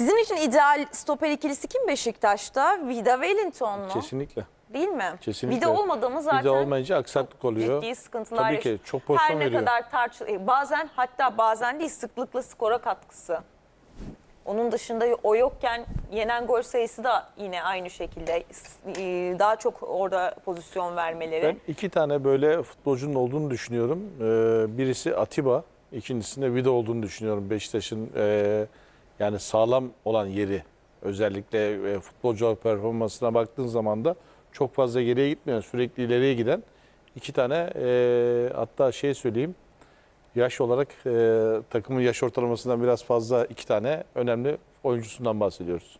Sizin için ideal stoper ikilisi kim Beşiktaş'ta? Vida Wellington mu? Kesinlikle. Değil mi? Kesinlikle. Vida olmadı mı zaten? Vida olmayınca aksaklık oluyor. Ciddi sıkıntılar Tabii ki çok pozisyon Her ne veriyor. kadar tartışılıyor. Bazen hatta bazen değil sıklıkla skora katkısı. Onun dışında o yokken yenen gol sayısı da yine aynı şekilde. Ee, Daha çok orada pozisyon vermeleri. Ben iki tane böyle futbolcunun olduğunu düşünüyorum. Ee, birisi Atiba, ikincisinde Vida olduğunu düşünüyorum. Beşiktaş'ın e, yani sağlam olan yeri özellikle e, futbolcu performansına baktığın zaman da çok fazla geriye gitmeyen, sürekli ileriye giden iki tane e, hatta şey söyleyeyim yaş olarak e, takımın yaş ortalamasından biraz fazla iki tane önemli oyuncusundan bahsediyoruz.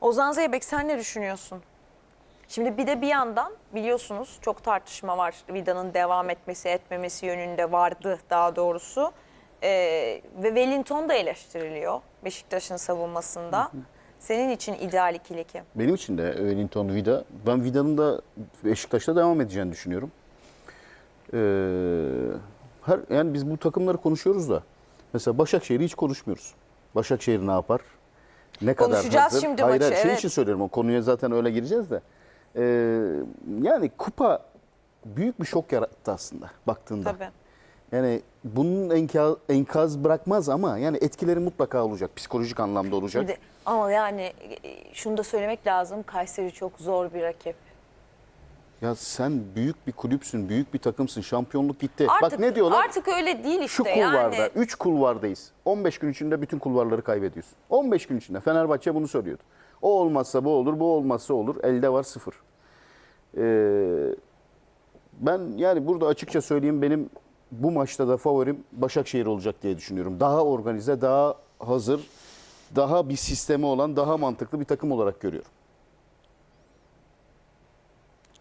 Ozan Zeybek sen ne düşünüyorsun? Şimdi bir de bir yandan biliyorsunuz çok tartışma var. Vida'nın devam etmesi etmemesi yönünde vardı daha doğrusu. Ee, ve Wellington da eleştiriliyor Beşiktaş'ın savunmasında. Senin için ideal ikili kim? Benim için de Wellington Vida. Ben Vida'nın da Beşiktaş'ta devam edeceğini düşünüyorum. Ee, her yani biz bu takımları konuşuyoruz da mesela Başakşehir'i hiç konuşmuyoruz. Başakşehir ne yapar? Ne kadar hazır? şimdi Hayır, maçı, hayır, şey evet. için söylüyorum o konuya zaten öyle gireceğiz de. Ee, yani kupa büyük bir şok yarattı aslında baktığında. Tabii. Yani bunun enka- enkaz bırakmaz ama yani etkileri mutlaka olacak. Psikolojik anlamda olacak. De, ama yani e, şunu da söylemek lazım. Kayseri çok zor bir rakip. Ya sen büyük bir kulüpsün, büyük bir takımsın. Şampiyonluk gitti. Artık, Bak ne diyorlar? Artık öyle değil işte Şu kulvarda, yani. 3 kulvardayız. 15 gün içinde bütün kulvarları kaybediyorsun. 15 gün içinde. Fenerbahçe bunu söylüyordu. O olmazsa bu olur, bu olmazsa olur. Elde var sıfır. Ee, ben yani burada açıkça söyleyeyim benim bu maçta da favorim Başakşehir olacak diye düşünüyorum. Daha organize, daha hazır, daha bir sistemi olan, daha mantıklı bir takım olarak görüyorum.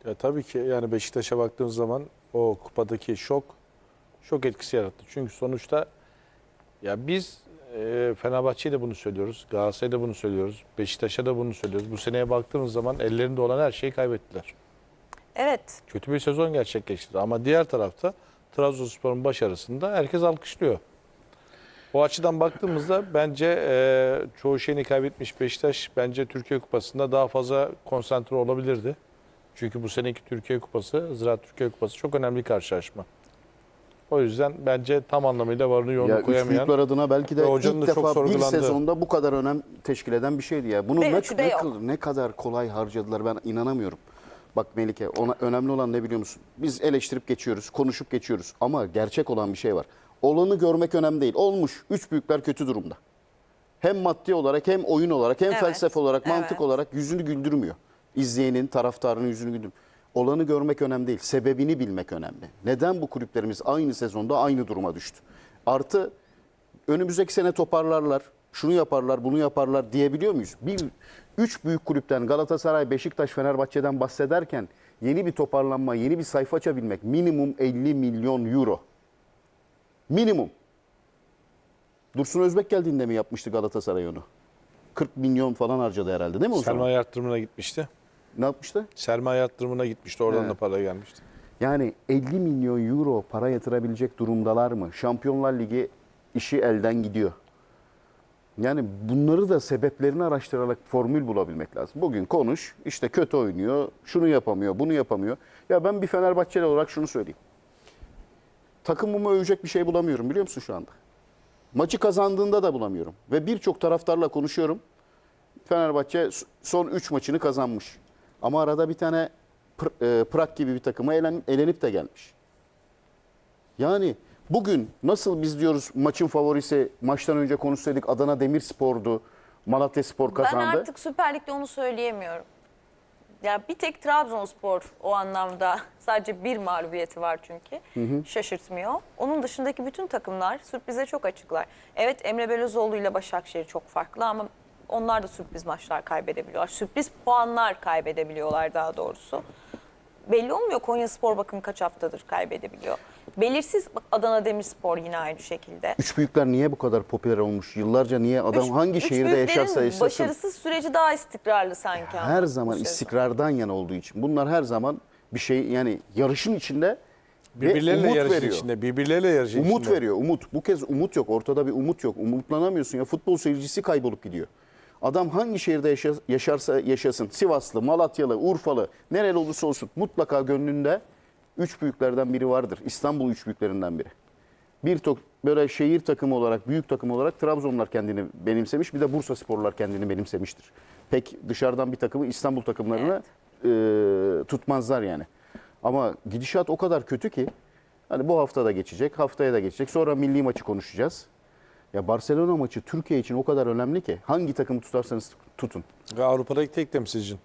Ya tabii ki yani Beşiktaş'a baktığımız zaman o kupadaki şok şok etkisi yarattı. Çünkü sonuçta ya biz e, Fenerbahçe'ye de bunu söylüyoruz, Galatasaray'a da bunu söylüyoruz, Beşiktaş'a da bunu söylüyoruz. Bu seneye baktığımız zaman ellerinde olan her şeyi kaybettiler. Evet. Kötü bir sezon gerçekleştirdi ama diğer tarafta Trabzonspor'un başarısını da herkes alkışlıyor. O açıdan baktığımızda bence e, çoğu şeyini kaybetmiş Beşiktaş bence Türkiye Kupası'nda daha fazla konsantre olabilirdi. Çünkü bu seneki Türkiye Kupası, Ziraat Türkiye Kupası çok önemli bir karşılaşma. O yüzden bence tam anlamıyla varını Ya yoğunu üç koyamayan büyükler adına belki de ilk defa bir sezonda bu kadar önem teşkil eden bir şeydi ya. Bunu ne, ne, ne kadar kolay harcadılar ben inanamıyorum. Bak Melike ona önemli olan ne biliyor musun? Biz eleştirip geçiyoruz, konuşup geçiyoruz ama gerçek olan bir şey var. Olanı görmek önemli değil. Olmuş. Üç büyükler kötü durumda. Hem maddi olarak hem oyun olarak hem Evet, felsefe olarak evet. mantık olarak yüzünü güldürmüyor. İzleyenin, taraftarının yüzünü güldürmüyor. Olanı görmek önemli değil. Sebebini bilmek önemli. Neden bu kulüplerimiz aynı sezonda aynı duruma düştü? Artı önümüzdeki sene toparlarlar, şunu yaparlar, bunu yaparlar diyebiliyor muyuz? Bir üç büyük kulüpten Galatasaray, Beşiktaş, Fenerbahçe'den bahsederken yeni bir toparlanma, yeni bir sayfa açabilmek minimum 50 milyon euro. Minimum. Dursun Özbek geldiğinde mi yapmıştı Galatasaray onu? 40 milyon falan harcadı herhalde değil mi o zaman? sermaye yatırımına gitmişti. Ne yapmıştı? Sermaye yatırımına gitmişti. Oradan Evet. da para gelmişti. Yani 50 milyon euro para yatırabilecek durumdalar mı? Şampiyonlar Ligi işi elden gidiyor. Yani bunları da sebeplerini araştırarak formül bulabilmek lazım. Bugün konuş, işte kötü oynuyor, şunu yapamıyor, bunu yapamıyor. Ya ben bir Fenerbahçeli olarak şunu söyleyeyim. Takımımı övecek bir şey bulamıyorum biliyor musun şu anda? Maçı kazandığında da bulamıyorum. Ve birçok taraftarla konuşuyorum. Fenerbahçe son 3 maçını kazanmış. Ama arada bir tane Pr- e, gibi bir takıma elen, elenip de gelmiş. Yani bugün nasıl biz diyoruz maçın favorisi maçtan önce konuşsaydık Adana Demirspor'du. Malatya Spor kazandı. Ben artık Süper Lig'de onu söyleyemiyorum. Ya bir tek Trabzonspor o anlamda sadece bir mağlubiyeti var çünkü. Şaşırtmıyor. Onun dışındaki bütün takımlar sürprize çok açıklar. Evet Emre Belözoğlu ile Başakşehir çok farklı ama onlar da sürpriz maçlar kaybedebiliyorlar. Sürpriz puanlar kaybedebiliyorlar daha doğrusu. Belli olmuyor Konya Spor bakın kaç haftadır kaybedebiliyor. Belirsiz bak Adana Demirspor yine aynı şekilde. Üç büyükler niye bu kadar popüler olmuş? Yıllarca niye adam Üç- hangi üç şehirde yaşarsa yaşasın Başarısız süreci daha istikrarlı sanki. her zaman istikrardan yana olduğu için. Bunlar her zaman bir şey yani yarışın içinde Birbirleriyle umut yarışın veriyor. içinde. Birbirleriyle yarışın Umut içinde. veriyor, umut. Bu kez umut yok. Ortada bir umut yok. Umutlanamıyorsun ya. Futbol seyircisi kaybolup gidiyor. Adam hangi şehirde yaşa- yaşarsa yaşasın, Sivaslı, Malatyalı, Urfalı, nereli olursa olsun mutlaka gönlünde üç büyüklerden biri vardır. İstanbul üç büyüklerinden biri. Bir tok, böyle şehir takımı olarak, büyük takım olarak Trabzonlar kendini benimsemiş. Bir de Bursa Sporlar kendini benimsemiştir. Pek dışarıdan bir takımı İstanbul takımlarını e, tutmazlar yani. Ama gidişat o kadar kötü ki hani bu hafta da geçecek, haftaya da geçecek. Sonra milli maçı konuşacağız. Ya Barcelona maçı Türkiye için o kadar önemli ki hangi takımı tutarsanız tutun. Ve Avrupa'daki tek temsilcin.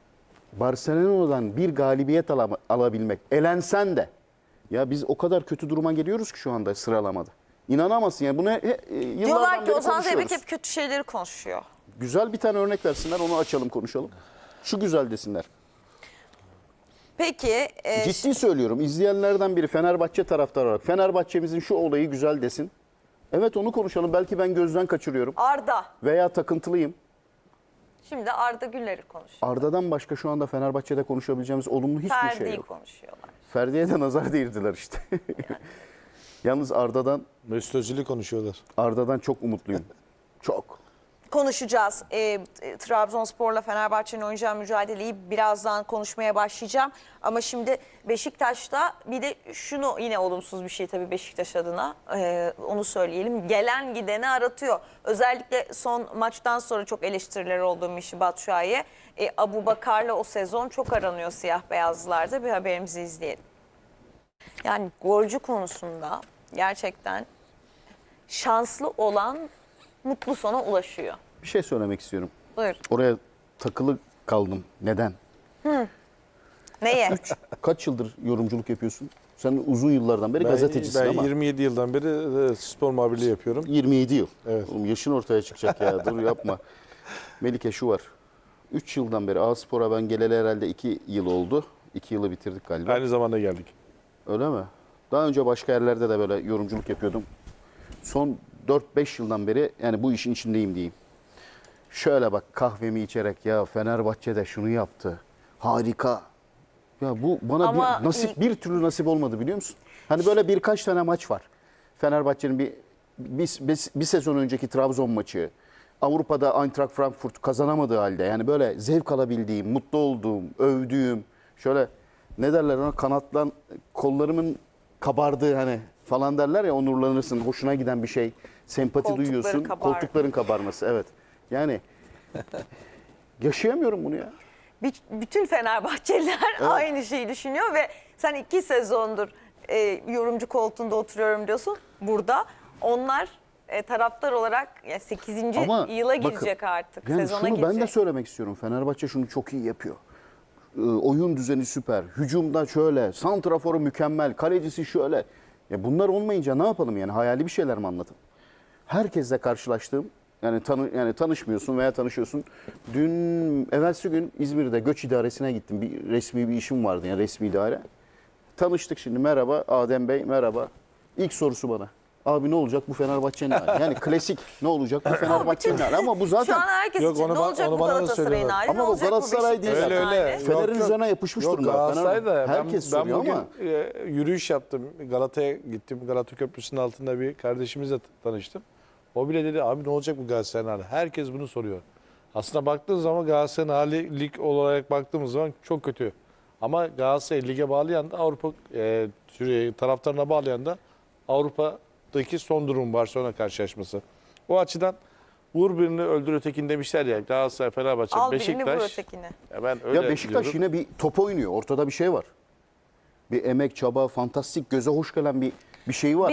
Barcelona'dan bir galibiyet alabilmek, elensen de. Ya biz o kadar kötü duruma geliyoruz ki şu anda sıralamada. İnanamazsın ya. Bunu he- he- yıllardan Diyorlar ki beri Ozan Zeybek hep kötü şeyleri konuşuyor. Güzel bir tane örnek versinler onu açalım konuşalım. Şu güzel desinler. Peki e, Ciddi söylüyorum izleyenlerden biri Fenerbahçe taraftarı olarak Fenerbahçe'mizin şu olayı güzel desin. Evet onu konuşalım. Belki ben gözden kaçırıyorum Arda. veya takıntılıyım. Şimdi Arda Güler'i konuşuyor. Arda'dan başka şu anda Fenerbahçe'de konuşabileceğimiz olumlu hiçbir Ferdi'yi şey yok. konuşuyorlar. Ferdi'ye de nazar değirdiler işte. Yalnız Arda'dan Mesut Özil'i konuşuyorlar. Arda'dan çok umutluyum. Çok. Konuşacağız. E, e, Trabzonspor'la Fenerbahçe'nin oynayacağı mücadeleyi birazdan konuşmaya başlayacağım. Ama şimdi Beşiktaş'ta bir de şunu yine olumsuz bir şey tabii Beşiktaş adına e, onu söyleyelim. Gelen gideni aratıyor. Özellikle son maçtan sonra çok eleştiriler olduğu Mişi Batshuayi'ye. E, Abu Bakar'la o sezon çok aranıyor siyah beyazlılarda. Bir haberimizi izleyelim. Yani golcü konusunda gerçekten şanslı olan mutlu sona ulaşıyor. Bir şey söylemek istiyorum. Buyur. Oraya takılı kaldım. Neden? Neye? Kaç yıldır yorumculuk yapıyorsun? Sen uzun yıllardan beri Ben, gazetecisin ben ama 27 yıldan beri e, spor muhabirliği yapıyorum. 27 yıl. Evet. Oğlum yaşın ortaya çıkacak ya. Dur yapma. Melike şu var. 3 yıldan beri A-Spor'a ben geleli herhalde 2 yıl oldu. 2 yılı bitirdik galiba. Aynı zamanda geldik. Öyle mi? Daha önce başka yerlerde de böyle yorumculuk yapıyordum. Son 4-5 yıldan beri yani bu işin içindeyim diyeyim. Şöyle bak kahvemi içerek ya Fenerbahçe'de şunu yaptı. Harika. Ya bu bana Ama bir nasip bir türlü nasip olmadı biliyor musun? Hani böyle birkaç tane maç var. Fenerbahçe'nin bir bir, bir, bir sezon önceki Trabzon maçı. Avrupa'da Eintracht Frankfurt kazanamadığı halde yani böyle zevk alabildiğim, mutlu olduğum, övdüğüm şöyle ne derler ona kanatlan kollarımın kabardığı hani falan derler ya onurlanırsın, hoşuna giden bir şey, sempati Koltukların duyuyorsun. kabar. Koltukların kabarması evet. Yani yaşayamıyorum bunu ya. Bir- bütün Fenerbahçeliler aynı şeyi düşünüyor ve sen iki sezondur e, yorumcu koltuğunda oturuyorum diyorsun burada. Onlar e, taraftar olarak ya 8. Ama yıla bakın, girecek artık. Yani sezona şunu girecek. ben de söylemek istiyorum. Fenerbahçe şunu çok iyi yapıyor. Ee, oyun düzeni süper. Hücumda şöyle. Santraforu mükemmel. Kalecisi şöyle. Ya bunlar olmayınca ne yapalım yani? Hayali bir şeyler mi anlatın? Herkesle karşılaştığım yani tanı, yani tanışmıyorsun veya tanışıyorsun. Dün evvelsi gün İzmir'de göç idaresine gittim. Bir resmi bir işim vardı yani resmi idare. Tanıştık şimdi. Merhaba Adem Bey, merhaba. İlk sorusu bana. Abi ne olacak bu Fenerbahçe'nin hali? Yani klasik ne olacak bu Fenerbahçe'nin hali? Ama bu Şu zaten an herkes Yok, için onu ne ba- olacak onu bu bana da Galatasaray'ın söylüyorlar. hali? Ama bu olacak Galatasaray değil Beşiktaş'ın Öyle zaten. öyle. hali? Fener'in Yok, üzerine yapışmış Yok, durumda. Galatasaray'da Fener- ben, herkes ben soruyor bugün ama e, yürüyüş yaptım. Galata'ya gittim. Galata Köprüsü'nün altında bir kardeşimizle t- tanıştım. O bile dedi abi ne olacak bu Galatasaray'ın hali? Herkes bunu soruyor. Aslında baktığın zaman Galatasaray'ın hali lig olarak baktığımız zaman çok kötü. Ama Galatasaray lige bağlayan da Avrupa e, Türkiye taraftarına bağlayan da Avrupa'daki son durum Barcelona karşılaşması. O açıdan vur birini öldür ötekini demişler ya Galatasaray, Fenerbahçe, Al birini vur Beşiktaş. ötekini. Ya ben öyle ya Beşiktaş diyorum. yine bir top oynuyor. Ortada bir şey var. Bir emek, çaba, fantastik, göze hoş gelen bir bir şey var.